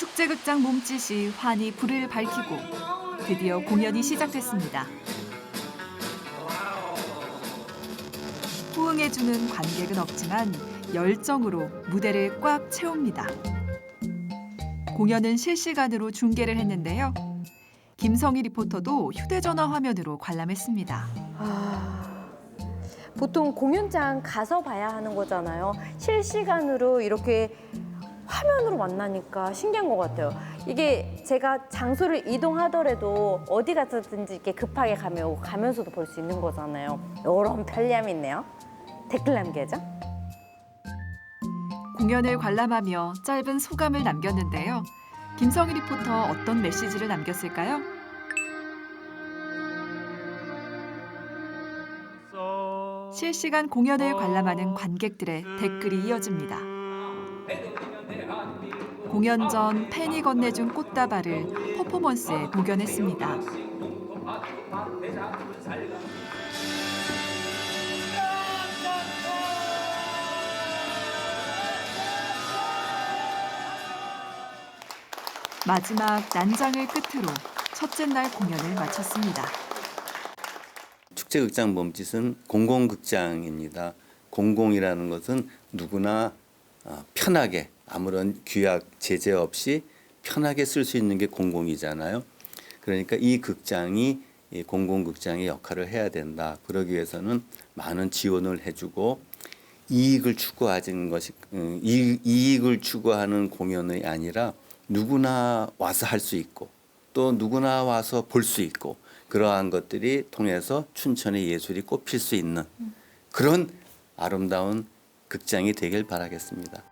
축제극장 몸짓이 환히 불을 밝히고 드디어 공연이 시작됐습니다. 호응해주는 관객은 없지만 열정으로 무대를 꽉 채웁니다. 공연은 실시간으로 중계를 했는데요. 김성희 리포터도 휴대전화 화면으로 관람했습니다. 아, 보통 공연장 가서 봐야 하는 거잖아요. 실시간으로 이렇게 화면으로 만나니까 신기한 것 같아요. 이게 제가 장소를 이동하더라도 어디 갔든지 이렇게 급하게 가면 가면서도 볼 수 있는 거잖아요. 이런 편리함이 있네요. 댓글 남겨줘. 공연을 관람하며 짧은 소감을 남겼는데요. 김성희 리포터 어떤 메시지를 남겼을까요? 실시간 공연을 관람하는 관객들의 댓글이 이어집니다. 공연 전 팬이 건네준 꽃다발을 퍼포먼스에 녹여냈습니다. 마지막 난장을 끝으로 첫째 날 공연을 마쳤습니다. 축제극장 몸짓은 공공극장입니다. 공공이라는 것은 누구나 어, 편하게 아무런 규약 제재 없이 편하게 쓸 수 있는 게 공공이잖아요. 그러니까 이 극장이 이 공공극장의 역할을 해야 된다. 그러기 위해서는 많은 지원을 해주고 이익을 추구하는 것이 음, 이- 이익을 추구하는 공연이 아니라 누구나 와서 할 수 있고 또 누구나 와서 볼 수 있고 그러한 것들이 통해서 춘천의 예술이 꽃필 수 있는 그런 아름다운 극장이 되길 바라겠습니다.